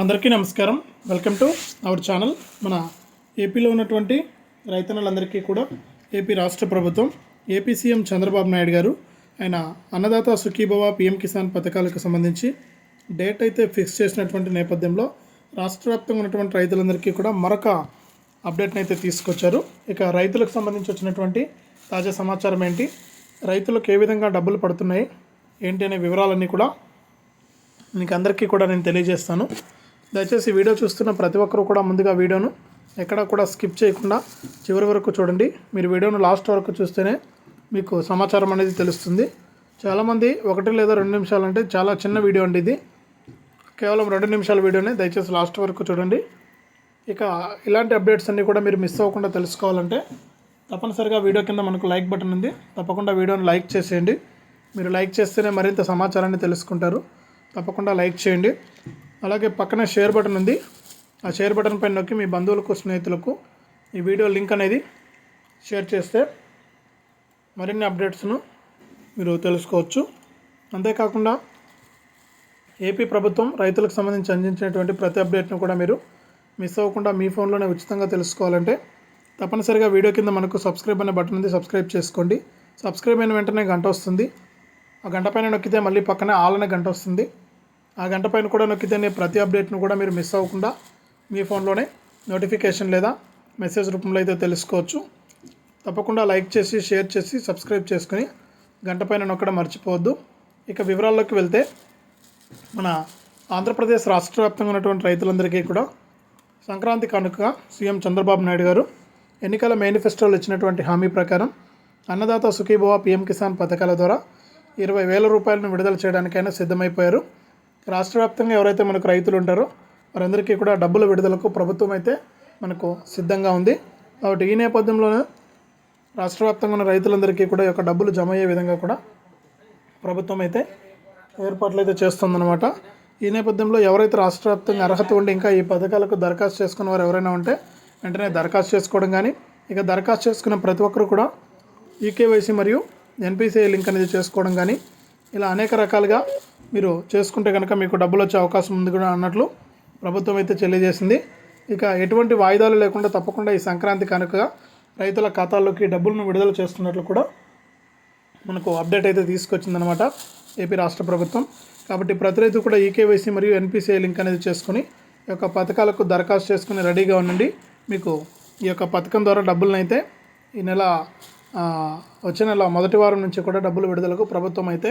అందరికీ నమస్కారం. Welcome to our channel మన ఏపీలో ఉన్నటువంటి రైతన్నలందరికీ కూడా ఏపీ రాష్ట్ర ప్రభుత్వం ఏపీ సీఎం చంద్రబాబు నాయుడు గారు ఆయన అన్నదాత సుఖీభవ పిఎం కిసాన్ పథకాలకు సంబంధించి డేట్ అయితే ఫిక్స్ చేసినటువంటి నేపథ్యంలో రాష్ట్ర వ్యాప్తంగా ఉన్నటువంటి రైతులందరికీ కూడా మరొక అప్డేట్ని అయితే తీసుకొచ్చారు. ఇక రైతులకు సంబంధించి వచ్చినటువంటి తాజా సమాచారం ఏంటి? రైతులకు ఏ విధంగా డబ్బులు పడుతున్నాయి? ఏంటి అనే వివరాలన్నీ కూడా మీకు అందరికీ కూడా నేను తెలియజేస్తాను. దయచేసి వీడియో చూస్తున్న ప్రతి ఒక్కరూ కూడా ముందుగా వీడియోను ఎక్కడ కూడా స్కిప్ చేయకుండా చివరి వరకు చూడండి. మీరు వీడియోను లాస్ట్ వరకు చూస్తేనే మీకు సమాచారం అనేది తెలుస్తుంది. చాలామంది ఒకటి లేదా రెండు నిమిషాలు అంటే చాలా చిన్న వీడియో అండి ఇది. కేవలం రెండు నిమిషాల వీడియోనే దయచేసి లాస్ట్ వరకు చూడండి. ఇక ఇలాంటి అప్డేట్స్ అన్నీ కూడా మీరు మిస్ అవ్వకుండా తెలుసుకోవాలంటే తప్పనిసరిగా వీడియో కింద మనకు లైక్ బటన్ ఉంది. తప్పకుండా వీడియోని లైక్ చేసేయండి. మీరు లైక్ చేస్తేనే మరింత సమాచారాన్ని తెలుసుకుంటారు. తప్పకుండా లైక్ చేయండి. అలాగే పక్కన షేర్ బటన్ ఉంది. ఆ షేర్ బటన్ పైన నొక్కి మీ బంధువులకు స్నేహితులకు ఈ వీడియో లింక్ అనేది షేర్ చేస్తే మరిన్ని అప్డేట్స్ను మీరు తెలుసుకోవచ్చు. అంతేకాకుండా ఏపీ ప్రభుత్వం రైతులకు సంబంధించి అందించినటువంటి ప్రతి అప్డేట్ను కూడా మీరు మిస్ అవ్వకుండా మీ ఫోన్లోనే ఉచితంగా తెలుసుకోవాలంటే తప్పనిసరిగా వీడియో కింద మనకు సబ్స్క్రైబ్ అనే బటన్ ఉంది సబ్స్క్రైబ్ చేసుకోండి. సబ్స్క్రైబ్ అయిన వెంటనే గంట వస్తుంది. ఆ గంట పైన నొక్కితే మళ్ళీ పక్కనే ఆల్ అనే గంట వస్తుంది. ఆ గంట పైన కూడా నొక్కితేనే ప్రతి అప్డేట్ను కూడా మీరు మిస్ అవ్వకుండా మీ ఫోన్లోనే నోటిఫికేషన్ లేదా మెసేజ్ రూపంలో అయితే తెలుసుకోవచ్చు. తప్పకుండా లైక్ చేసి షేర్ చేసి సబ్స్క్రైబ్ చేసుకుని గంట పైన నొక్కడం మర్చిపోవద్దు. ఇక వివరాల్లోకి వెళ్తే మన ఆంధ్రప్రదేశ్ రాష్ట్ర వ్యాప్తంగా ఉన్నటువంటి రైతులందరికీ కూడా సంక్రాంతి కానుకగా సీఎం చంద్రబాబు నాయుడు గారు ఎన్నికల మేనిఫెస్టోలో ఇచ్చినటువంటి హామీ ప్రకారం అన్నదాత సుఖీభవ పిఎం కిసాన్ పథకాల ద్వారా ఇరవై వేల రూపాయలను విడుదల చేయడానికైనా సిద్ధమైపోయారు. రాష్ట్ర వ్యాప్తంగా ఎవరైతే మనకు రైతులు ఉంటారో వారందరికీ కూడా డబ్బుల విడుదలకు ప్రభుత్వం అయితే మనకు సిద్ధంగా ఉంది. కాబట్టి ఈ నేపథ్యంలోనే రాష్ట్ర వ్యాప్తంగా ఉన్న రైతులందరికీ కూడా యొక్క డబ్బులు జమ అయ్యే విధంగా కూడా ప్రభుత్వం అయితే ఏర్పాట్లు అయితే చేస్తుందన్నమాట. ఈ నేపథ్యంలో ఎవరైతే రాష్ట్ర వ్యాప్తంగా అర్హత ఉండి ఇంకా ఈ పథకాలకు దరఖాస్తు చేసుకున్న వారు ఎవరైనా ఉంటే వెంటనే దరఖాస్తు చేసుకోవడం కానీ ఇక దరఖాస్తు చేసుకున్న ప్రతి ఒక్కరు కూడా ఈకేవైసీ మరియు ఎన్పిసిఐ లింక్ అనేది చేసుకోవడం కానీ ఇలా అనేక రకాలుగా మీరు చేసుకుంటే కనుక మీకు డబ్బులు వచ్చే అవకాశం ఉంది కూడా అన్నట్లు ప్రభుత్వం అయితే తెలియజేసింది. ఇక ఎటువంటి వాయిదాలు లేకుండా తప్పకుండా ఈ సంక్రాంతి కనుకగా రైతుల ఖాతాల్లోకి డబ్బులను విడుదల చేస్తున్నట్లు కూడా మనకు అప్డేట్ అయితే తీసుకొచ్చిందనమాట ఏపీ రాష్ట్ర ప్రభుత్వం. కాబట్టి ప్రతి రైతు కూడా ఈకేవైసీ మరియు ఎన్పిసిఐ లింక్ అనేది చేసుకుని ఈ యొక్క పథకాలకు దరఖాస్తు చేసుకుని రెడీగా ఉండండి. మీకు ఈ యొక్క పథకం ద్వారా డబ్బులను అయితే ఈ నెల వచ్చే నెల మొదటి వారం నుంచి కూడా డబ్బులు విడుదలకు ప్రభుత్వం అయితే